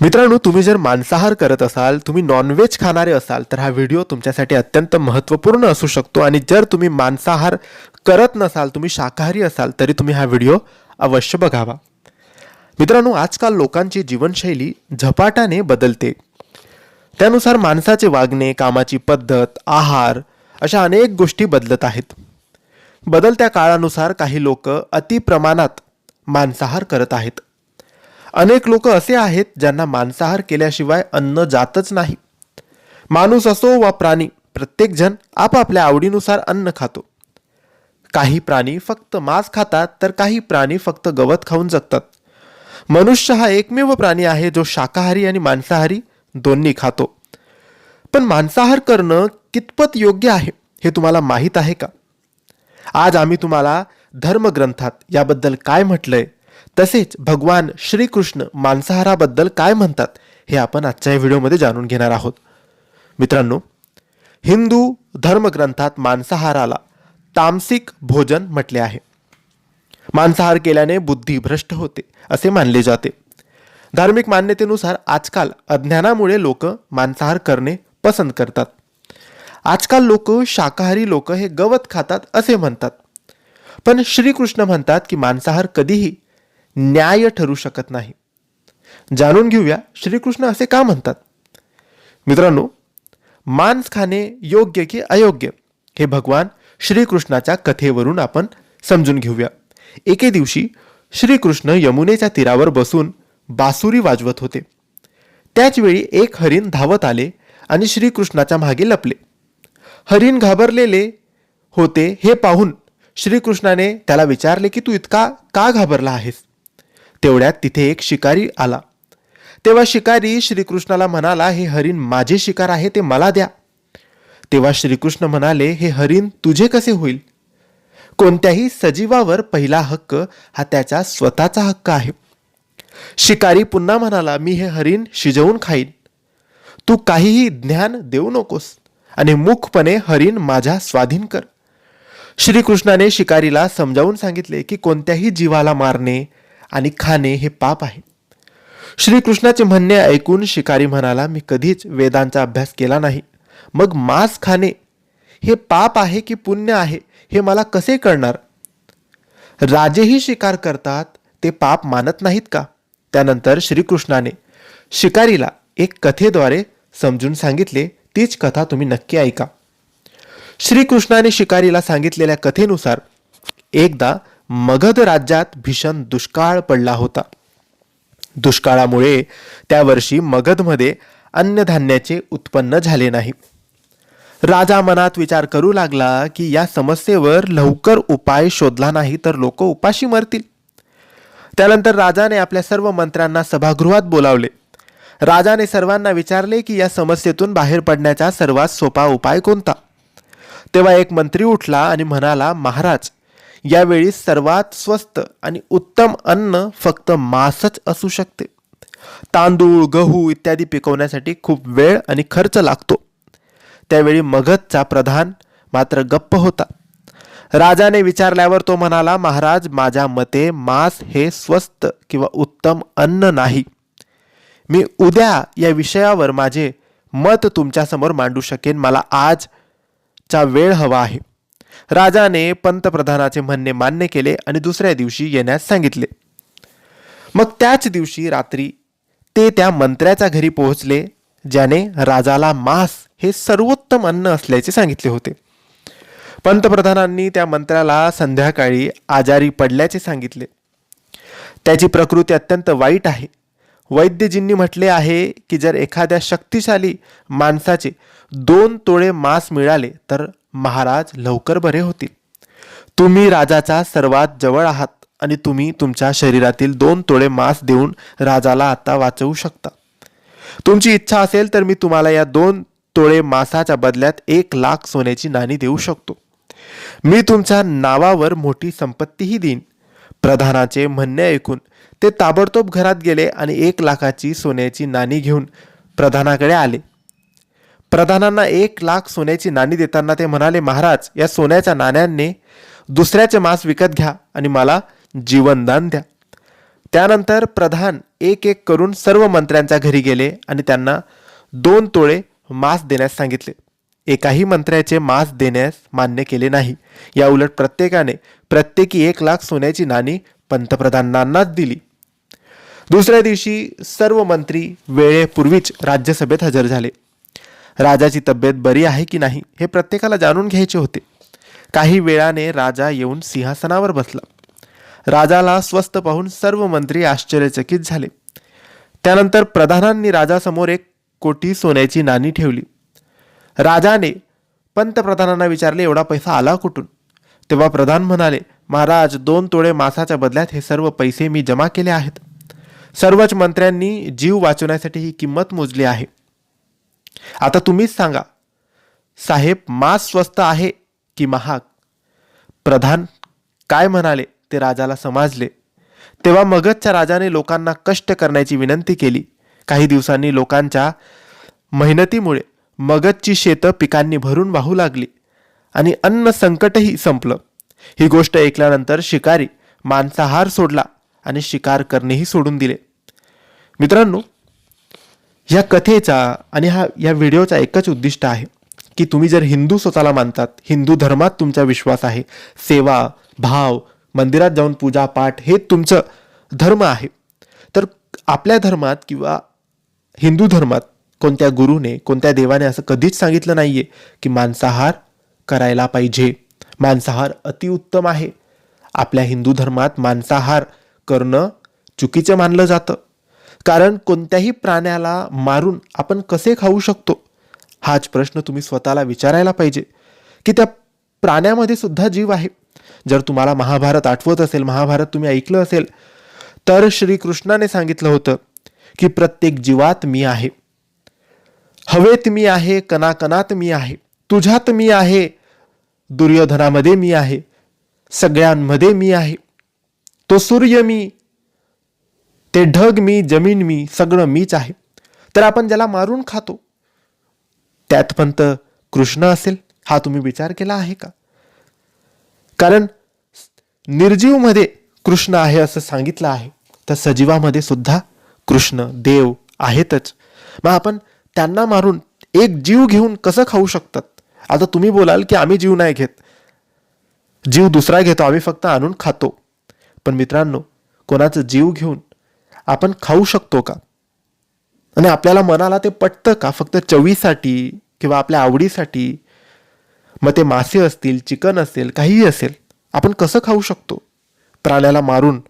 मित्रांनो तुम्ही जर मांसाहार करत असाल तुम्ही नॉनव्हेज खाणारे असाल तर हा व्हिडिओ तुमच्यासाठी अत्यंत महत्त्वपूर्ण असू शकतो. आणि जर तुम्ही मांसाहार करत नसाल तुम्ही शाकाहारी असाल तरी तुम्ही हा व्हिडिओ अवश्य बघावा. मित्रांनो आजकाल लोकांची जीवनशैली झपाट्याने बदलते. त्यानुसार माणसाचे वागणे कामाची पद्धत आहार अशा अनेक गोष्टी बदलत आहेत. बदलत्या काळानुसार काही लोक अतिप्रमाणात मांसाहार करत आहेत. अनेक लोक असे आहेत ज्यांना मांसाहार केल्याशिवाय अन्न जातच नाही. माणूस असो वा प्राणी प्रत्येकजण आपापल्या आवडीनुसार अन्न खातो. काही प्राणी फक्त मांस खातात तर काही प्राणी फक्त गवत खाऊन जगतात. मनुष्य हा एकमेव प्राणी आहे जो शाकाहारी आणि मांसाहारी दोन्ही खातो. पण मांसाहार करणं कितपत योग्य आहे हे तुम्हाला माहीत आहे का? आज आम्ही तुम्हाला धर्मग्रंथात याबद्दल काय म्हटलंय तसेच भगवान श्रीकृष्ण मांसाहाराबद्दल काय म्हणतात हे आपण आजच्या या व्हिडिओमध्ये जाणून घेणार आहोत. मित्रांनो हिंदू धर्मग्रंथात मांसाहाराला तामसिक भोजन म्हटले आहे. मांसाहार केल्याने बुद्धी भ्रष्ट होते असे मानले जाते. धार्मिक मान्यतेनुसार आजकाल अज्ञानामुळे लोक मांसाहार करणे पसंत करतात. आजकाल लोक शाकाहारी लोक हे गवत खातात असे म्हणतात. पण श्रीकृष्ण म्हणतात की मांसाहार कधीही न्याय ठरू शकत नाही. जाणून घेऊया श्रीकृष्ण असे का म्हणतात? मित्रांनो मांस खाणे योग्य की अयोग्य? हे भगवान श्रीकृष्णाच्या कथेवरून आपण समजून घेऊया. एके दिवशी श्रीकृष्ण यमुनेच्या तीरावर बसून बासुरी वाजवत होते. त्याचवेळी एक हरिण धावत आले आणि श्रीकृष्णाच्या मागे लपले. हरिण घाबरलेले होते हे पाहून श्रीकृष्णाने त्याला विचारले की तू इतका का घाबरला आहेस? तेवढ्यात तिथे एक शिकारी आला. तेव्हा शिकारी श्रीकृष्णाला म्हणाला हे हरिण माझे शिकार आहे ते मला द्या. तेव्हा श्रीकृष्ण म्हणाले हे हरिण तुझे कसे होईल? कोणत्याही सजीवावर पहिला हक्क हा त्याचा स्वतःचा हक्क आहे. शिकारी पुन्हा म्हणाला मी हे हरिण शिजवून खाईन. तू काहीही ज्ञान देऊ नकोस आणि मुखपणे हरिण माझ्या स्वाधीन कर. श्रीकृष्णाने शिकारीला समजावून सांगितले की कोणत्याही जीवाला मारणे आणि खाणे हे पाप आहे. श्रीकृष्णाचे म्हणणे ऐकून शिकारी म्हणाला मी कधीच वेदांचा अभ्यास केला नाही. मग मांस खाणे हे पाप आहे की पुण्य आहे हे मला कसे कळणार? राजेही शिकार करतात ते पाप मानत नाहीत का? त्यानंतर श्रीकृष्णाने शिकारीला एक कथेद्वारे समजून सांगितले तीच कथा तुम्ही नक्की ऐका. श्रीकृष्णाने शिकारीला सांगितलेल्या कथेनुसार एकदा मगध राज्यात भीषण दुष्काळ पडला होता. दुष्काळामुळे त्या वर्षी मगधमध्ये अन्नधान्याचे उत्पन्न झाले नाही. राजा मनात विचार करू लागला की या समस्येवर लवकर उपाय शोधला नाही तर लोक उपाशी मरतील. त्यानंतर राजाने आपल्या सर्व मंत्र्यांना सभागृहात बोलावले. राजाने सर्वांना विचारले की या समस्येतून बाहेर पडण्याचा सर्वात सोपा उपाय कोणता? तेव्हा एक मंत्री उठला आणि म्हणाला महाराज यावेळी सर्वात स्वस्त आणि उत्तम अन्न फक्त मांसच असू शकते. तांदूळ गहू इत्यादी पिकवण्यासाठी खूप वेळ आणि खर्च लागतो. त्यावेळी मगधचा प्रधान मात्र गप्प होता. राजाने विचारल्यावर तो म्हणाला महाराज माझ्या मते मांस हे स्वस्त किंवा उत्तम अन्न नाही. मी उद्या या विषयावर माझे मत तुमच्यासमोर मांडू शकेन. मला आजचा वेळ हवा आहे. राजाने पंतप्रधानाचे म्हणणे मान्य केले आणि दुसऱ्या दिवशी येण्यास सांगितले. मग त्याच दिवशी रात्री ते त्या मंत्र्याच्या घरी पोहोचले ज्याने राजाला मांस हे सर्वोत्तम अन्न असल्याचे सांगितले होते. पंतप्रधानांनी त्या मंत्र्याला संध्याकाळी आजारी पडल्याचे सांगितले. त्याची प्रकृती अत्यंत वाईट आहे. वैद्यजींनी म्हटले आहे की जर एखाद्या शक्तिशाली माणसाचे दोन तोळे मांस मिळाले तर महाराज लवकर बरे होतील. तुम्ही राजाचा सर्वात जवळ आहात आणि तुम्ही तुमच्या शरीरातील दोन तोळे मांस देऊन राजाला आता वाचवू शकता. तुमची इच्छा असेल तर मी तुम्हाला या दोन तोळे मासाच्या बदल्यात एक लाख सोन्याची नाणी देऊ शकतो. मी तुमच्या नावावर मोठी संपत्तीही देईन. प्रधानाचे म्हणणे ऐकून ते ताबडतोब घरात गेले आणि एक लाखाची सोन्याची नाणी घेऊन प्रधानाकडे आले. प्रधानांना एक लाख सोन्याची नाणी देताना ते म्हणाले महाराज या सोन्याच्या नाण्यांनी दुसऱ्याचे मांस विकत घ्या आणि मला जीवनदान द्या. त्यानंतर प्रधान एक एक करून सर्व मंत्र्यांच्या घरी गेले आणि त्यांना दोन तोळे मांस देण्यास सांगितले. एकाही मंत्र्याचे मांस देण्यास मान्य केले नाही. या उलट प्रत्येकाने प्रत्येकी एक लाख सोन्याची नाणी पंतप्रधानांनाच दिली. दुसऱ्या दिवशी सर्व मंत्री वेळेपूर्वीच राज्यसभेत हजर झाले. राजाची तब्येत बरी आहे की नाही हे प्रत्येकाला जाणून घ्यायचे होते. काही वेळाने राजा येऊन सिंहासनावर बसला. राजाला स्वस्थ पाहून सर्व मंत्री आश्चर्यचकित झाले. त्यानंतर प्रधानांनी राजासमोर एक कोटी सोन्याची नाणी ठेवली. राजाने पंतप्रधानांना विचारले एवढा पैसा आला कुठून? तेव्हा प्रधान म्हणाले महाराज दोन तोळे मासाच्या बदल्यात हे सर्व पैसे मी जमा केले आहेत. सर्वच मंत्र्यांनी जीव वाचवण्यासाठी ही किंमत मोजली आहे. आता तुम्हीच सांगा साहेब मांस स्वस्त आहे की महाग? प्रधान काय म्हणाले ते राजाला समजले. तेव्हा मगधच्या राजाने लोकांना कष्ट करण्याची विनंती केली. काही दिवसांनी लोकांच्या मेहनतीमुळे मगधची शेतं पिकांनी भरून वाहू लागली आणि अन्न संकटही संपलं. ही गोष्ट ऐकल्यानंतर शिकारी मांसाहार सोडला आणि शिकार करणेही सोडून दिले. मित्रांनो ह्या कथेचा आणि हा या व्हिडिओचा एकच उद्दिष्ट आहे की तुम्ही जर हिंदू स्वतःला मानतात हिंदू धर्मात तुमचा विश्वास आहे सेवा भाव मंदिरात जाऊन पूजा पाठ हे तुमचं धर्म आहे. तर आपल्या धर्मात किंवा हिंदू धर्मात कोणत्या गुरुने कोणत्या देवाने असं कधीच सांगितलं नाही आहे की मांसाहार करायला पाहिजे. मांसाहार अतिउत्तम आहे. आपल्या हिंदू धर्मात मांसाहार करणं चुकीचं मानलं जातं. कारण कोणत्याही प्राण्याला मारून आपण कसे खाऊ शकतो? हाच प्रश्न तुम्ही स्वतःला विचारायला पाहिजे. की त्या प्राण्यामध्ये सुद्धा जीव आहे. जर तुम्हाला महाभारत आठवत असेल महाभारत तुम्ही ऐकलं असेल तर श्रीकृष्णाने सांगितलं होतं की प्रत्येक जीवात मी आहे. हवेत मी आहे कणाकणात मी आहे तुझ्यात मी आहे दुर्योधनामध्ये मी आहे सगळ्यांमध्ये मी आहे. तो सूर्य मी ते ढग मी जमीन मी सगळं मीच आहे. तर आपण ज्याला मारून खातो त्यात पंत कृष्ण असेल हा तुम्ही विचार केला आहे का? कारण निर्जीवमध्ये कृष्ण आहे असं सांगितलं आहे तर सजीवामध्ये सुद्धा कृष्ण देव आहेतच. मग आपण त्यांना मारून एक जीव घेऊन कसं खाऊ शकतात? आता तुम्ही बोलाल की आम्ही जीव नाही घेत. जीव दुसरा घेतो आम्ही फक्त आणून खातो. पण मित्रांनो कोणाचं जीव घेऊन आपण खाऊ शकतो का? आणि आपल्याला मनाला ते पटतं का? फक्त चवीसाठी किंवा आपल्या आवडीसाठी? मग ते मासे असतील चिकन असेल काहीही असेल आपण कसं खाऊ शकतो? प्राण्याला मारून.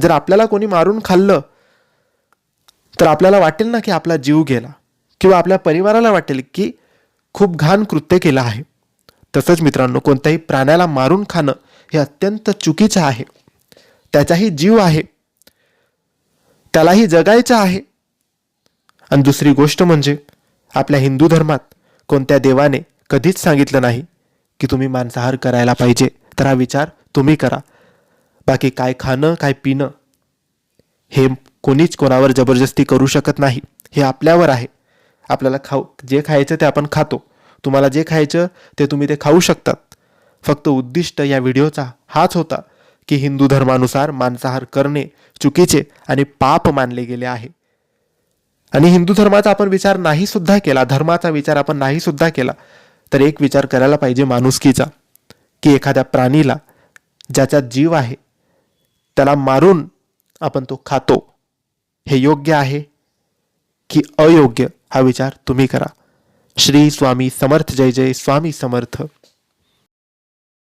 जर आपल्याला कोणी मारून खाल्लं तर आपल्याला वाटेल ना की आपला जीव गेला? किंवा आपल्या परिवाराला वाटेल की खूप घाण कृत्य केलं आहे? तसंच मित्रांनो कोणत्याही प्राण्याला मारून खाणं हे अत्यंत चुकीचं आहे. त्याचाही जीव आहे. त्यालाही जगायचं आहे. आणि दुसरी गोष्ट म्हणजे आपल्या हिंदू धर्मात कोणत्या देवाने कधीच सांगितलं नाही की तुम्ही मांसाहार करायला पाहिजे. तर हा विचार तुम्ही करा. बाकी काय खाणं काय पिणं हे कोणीच कोणावर जबरदस्ती करू शकत नाही. हे आपल्यावर आहे. आपल्याला खाऊ जे खायचं ते आपण खातो. तुम्हाला जे खायचं ते तुम्ही ते खाऊ शकतात. फक्त उद्दिष्ट या व्हिडिओचा हाच होता. की हिंदू धर्मानुसार मांसाहार करणे चुकीचे आणि पाप मानले गेले आहे. आणि हिंदू धर्माचा आपण विचार नाही सुद्धा केला धर्माचा विचार आपण नाही सुद्धा केला तर एक विचार करायला पाहिजे माणुसकीचा की एखाद्या प्राणीला ज्याच्यात जीव आहे त्याला मारून आपण तो खातो. हे योग्य आहे की अयोग्य? हा विचार तुम्ही करा. श्री स्वामी समर्थ जय जय स्वामी समर्थ.